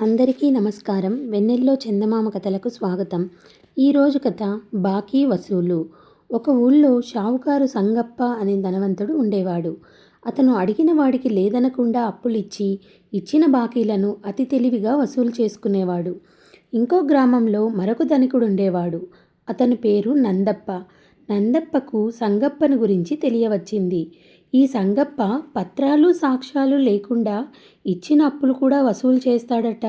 అందరికీ నమస్కారం. వెన్నెల్లో చందమామ కథలకు స్వాగతం. ఈరోజు కథ బాకీ వసూలు. ఒక ఊళ్ళో షావుకారు సంగప్ప అనే ధనవంతుడు ఉండేవాడు. అతను అడిగిన వాడికి లేదనకుండా అప్పులిచ్చి ఇచ్చిన బాకీలను అతి తెలివిగా వసూలు చేసుకునేవాడు. ఇంకో గ్రామంలో మరొక ధనికుడు ఉండేవాడు. అతని పేరు నందప్ప. నందప్పకు సంగప్పను గురించి తెలియవచ్చింది. ఈ సంగప్ప పత్రాలు సాక్ష్యాలు లేకుండా ఇచ్చిన అప్పులు కూడా వసూలు చేస్తాడట.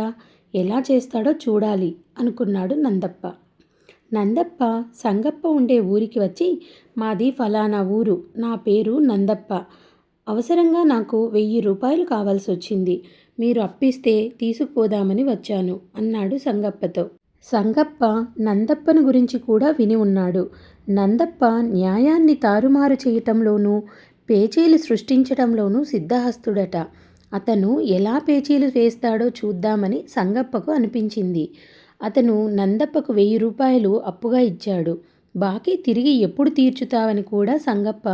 ఎలా చేస్తాడో చూడాలి అనుకున్నాడు నందప్ప. నందప్ప సంగప్ప ఉండే ఊరికి వచ్చి మాది ఫలానా ఊరు నా పేరు నందప్ప. అవసరంగా నాకు వెయ్యి రూపాయలు కావాల్సి వచ్చింది. మీరు అప్పిస్తే తీసుకుపోదామని వచ్చాను అన్నాడు సంగప్పతో. సంగప్ప నందప్పను గురించి కూడా విని ఉన్నాడు. నందప్ప న్యాయాన్ని తారుమారు చేయటంలోనూ పేచీలు సృష్టించడంలోనూ సిద్ధహస్తుడట. అతను ఎలా పేచీలు వేస్తాడో చూద్దామని సంగప్పకు అనిపించింది. అతను నందప్పకు వెయ్యి రూపాయలు అప్పుగా ఇచ్చాడు. బాకీ తిరిగి ఎప్పుడు తీర్చుతావని కూడా సంగప్ప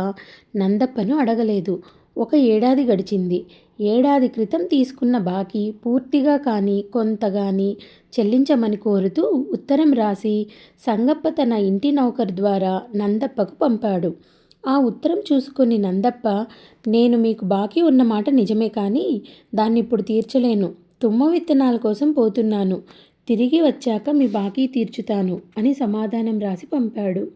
నందప్పను అడగలేదు. ఒక ఏడాది గడిచింది. ఏడాది క్రితం తీసుకున్న బాకీ పూర్తిగా కానీ కొంత కానీ చెల్లించమని కోరుతూ ఉత్తరం రాసి సంగప్ప తన ఇంటి నౌకరు ద్వారా నందప్పకు పంపాడు. ఆ ఉత్తరం చూసుకుని నందప్ప నేను మీకు బాకీ ఉన్న మాట నిజమే కానీ దాన్ని ఇప్పుడు తీర్చలేను. తుమ్మ విత్తనాల కోసం పోతున్నాను. తిరిగి వచ్చాక మీ బాకీ తీర్చుతాను అని సమాధానం రాసి పంపాడు.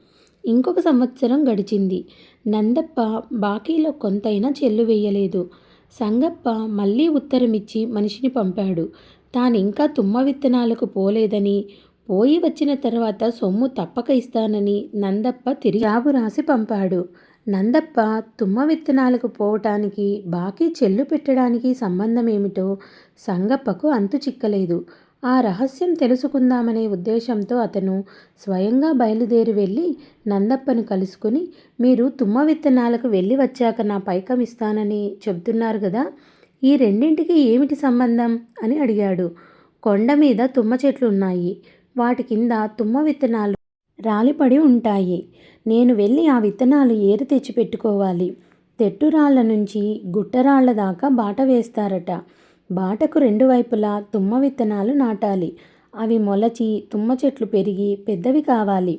ఇంకొక సంవత్సరం గడిచింది. నందప్ప బాకీలో కొంతైనా చెల్లు వేయలేదు. సంగప్ప మళ్ళీ ఉత్తరం ఇచ్చి మనిషిని పంపాడు. తాను ఇంకా తుమ్మ విత్తనాలకు పోలేదని పోయి వచ్చిన తర్వాత సొమ్ము తప్పక ఇస్తానని నందప్ప తిరిగి జాబు రాసి పంపాడు. నందప్ప తుమ్మ విత్తనాలకు పోవటానికి బాకీ చెల్లు పెట్టడానికి సంబంధం ఏమిటో సంగప్పకు అంతు చిక్కలేదు. ఆ రహస్యం తెలుసుకుందామనే ఉద్దేశంతో అతను స్వయంగా బయలుదేరి వెళ్ళి నందప్పను కలుసుకుని మీరు తుమ్మ విత్తనాలకు వెళ్ళి వచ్చాక నా పైకం ఇస్తానని చెబుతున్నారు కదా ఈ రెండింటికి ఏమిటి సంబంధం? అని అడిగాడు. కొండ మీద తుమ్మ చెట్లు ఉన్నాయి వాటి కింద తుమ్మ విత్తనాలు రాలిపడి ఉంటాయి. నేను వెళ్ళి ఆ విత్తనాలు ఏరు తెచ్చిపెట్టుకోవాలి. తెట్టురాళ్ళ నుంచి గుట్టరాళ్ళ దాకా బాట వేస్తారట. బాటకు రెండు వైపులా తుమ్మ విత్తనాలు నాటాలి. అవి మొలచి తుమ్మ చెట్లు పెరిగి పెద్దవి కావాలి.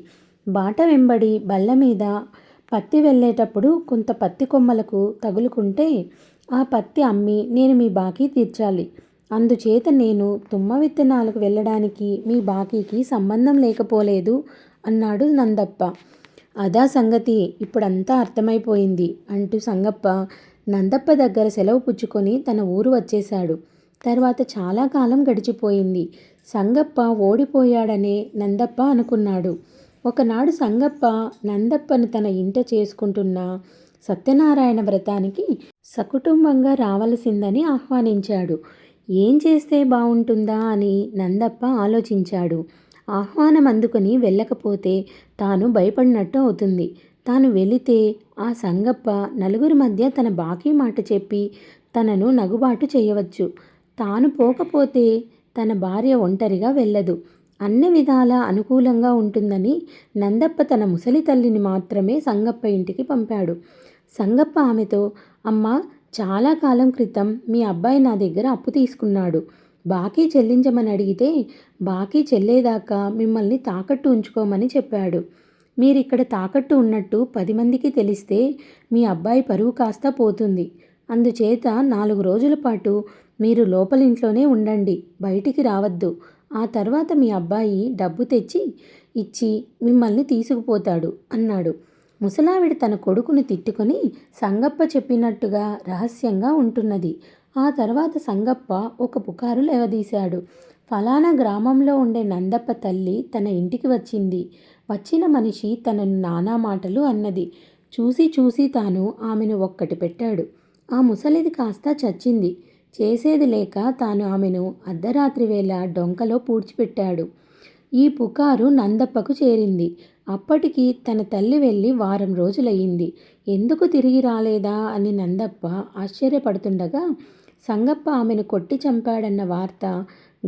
బాట వెంబడి బల్ల మీద పత్తి వెళ్ళేటప్పుడు కొంత పత్తి కొమ్మలకు తగులుకుంటే ఆ పత్తి అమ్మి నేను మీ బాకీ తీర్చాలి. అందుచేత నేను తుమ్మ విత్తనాలకు వెళ్ళడానికి మీ బాకీకి సంబంధం లేకపోలేదు అన్నాడు నందప్ప. అదా సంగతి ఇప్పుడంతా అర్థమైపోయింది అంటూ సంగప్ప నందప్ప దగ్గర సెలవు పుచ్చుకొని తన ఊరు వచ్చేశాడు. తర్వాత చాలా కాలం గడిచిపోయింది. సంగప్ప ఓడిపోయాడనే నందప్ప అనుకున్నాడు. ఒకనాడు సంగప్ప నందప్పను తన ఇంట చేసుకుంటున్న సత్యనారాయణ వ్రతానికి సకుటుంబంగా రావలసిందని ఆహ్వానించాడు. ఏం చేస్తే బాగుంటుందా అని నందప్ప ఆలోచించాడు. ఆహ్వానం అందుకుని వెళ్ళకపోతే తాను భయపడినట్టు అవుతుంది. తాను వెళితే ఆ సంగప్ప నలుగురి మధ్య తన బాకీ మాట చెప్పి తనను నగుబాటు చేయవచ్చు. తాను పోకపోతే తన భార్య ఒంటరిగా వెళ్ళదు. అన్ని విధాల అనుకూలంగా ఉంటుందని నందప్ప తన ముసలి తల్లిని మాత్రమే సంగప్ప ఇంటికి పంపాడు. సంగప్ప ఆమెతో అమ్మ చాలా కాలం క్రితం మీ అబ్బాయి నా దగ్గర అప్పు తీసుకున్నాడు. బాకీ చెల్లించమని అడిగితే బాకీ చెల్లేదాకా మిమ్మల్ని తాకట్టు ఉంచుకోమని చెప్పాడు. మీరిక్కడ తాకట్టు ఉన్నట్టు పది మందికి తెలిస్తే మీ అబ్బాయి పరువు కాస్త పోతుంది. అందుచేత నాలుగు రోజుల పాటు మీరు లోపలింట్లోనే ఉండండి బయటికి రావద్దు. ఆ తర్వాత మీ అబ్బాయి డబ్బు తెచ్చి ఇచ్చి మిమ్మల్ని తీసుకుపోతాడు అన్నాడు. ముసలావిడ తన కొడుకుని తిట్టుకొని సంగప్ప చెప్పినట్టుగా రహస్యంగా ఉంటున్నది. ఆ తర్వాత సంగప్ప ఒక పుకారు లేవదీశాడు. ఫలానా గ్రామంలో ఉండే నందప్ప తల్లి తన ఇంటికి వచ్చింది. వచ్చిన మనిషి తనను నానా మాటలు అన్నది. చూసి చూసి తాను ఆమెను ఒక్కటి పెట్టాడు. ఆ ముసలిది కాస్త చచ్చింది. చేసేది లేక తాను ఆమెను అర్ధరాత్రి వేళ డొంకలో పూడ్చిపెట్టాడు. ఈ పుకారు నందప్పకు చేరింది. అప్పటికి తన తల్లి వెళ్ళి వారం రోజులయ్యింది. ఎందుకు తిరిగి రాలేదా? అని నందప్ప ఆశ్చర్యపడుతుండగా సంగప్ప ఆమెను కొట్టి చంపాడన్న వార్త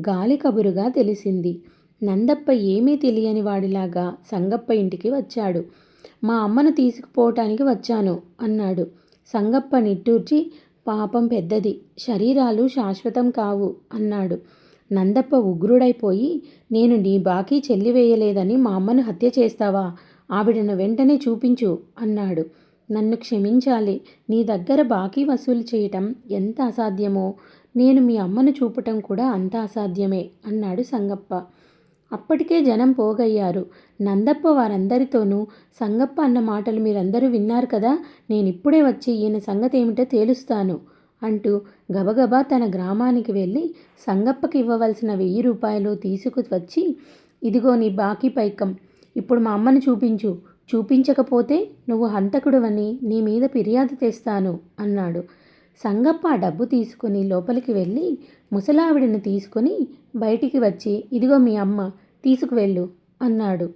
గాలి కబురుగా తెలిసింది. నందప్ప ఏమీ తెలియని వాడిలాగా సంగప్ప ఇంటికి వచ్చాడు. మా అమ్మను తీసుకుపోవటానికి వచ్చాను అన్నాడు. సంగప్ప నిట్టూర్చి పాపం పెద్దది శరీరాలు శాశ్వతం కావు అన్నాడు. నందప్ప ఉగ్రుడైపోయి నేను నీ బాకీ చెల్లివేయలేదని మా అమ్మను హత్య చేస్తావా? ఆవిడను వెంటనే చూపించు అన్నాడు. నన్ను క్షమించాలి. నీ దగ్గర బాకీ వసూలు చేయటం ఎంత అసాధ్యమో? నేను మీ అమ్మను చూపటం కూడా అంత అసాధ్యమే అన్నాడు సంగప్ప. అప్పటికే జనం పోగయ్యారు. నందప్ప వారందరితోనూ సంగప్ప అన్న మాటలు మీరందరూ విన్నారు కదా నేను ఇప్పుడే వచ్చి ఈయన సంగతి ఏమిటో తేలుస్తాను. అంటూ గబగబా తన గ్రామానికి వెళ్ళి సంగప్పకి ఇవ్వవలసిన వెయ్యి రూపాయలు తీసుకువచ్చి ఇదిగో నీ బాకీ పైకం. ఇప్పుడు మా అమ్మను చూపించు. చూపించకపోతే నువ్వు హంతకుడువని నీ మీద ఫిర్యాదు తెస్తాను అన్నాడు. సంగప్ప ఆ డబ్బు తీసుకుని లోపలికి వెళ్ళి ముసలావిడిని తీసుకొని బయటికి వచ్చి ఇదిగో మీ అమ్మ తీసుకువెళ్ళు అన్నాడు.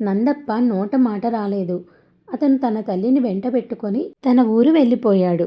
నందప్ప నోట మాట రాలేదు. అతను తన తల్లిని వెంట పెట్టుకొని తన ఊరు వెళ్ళిపోయాడు.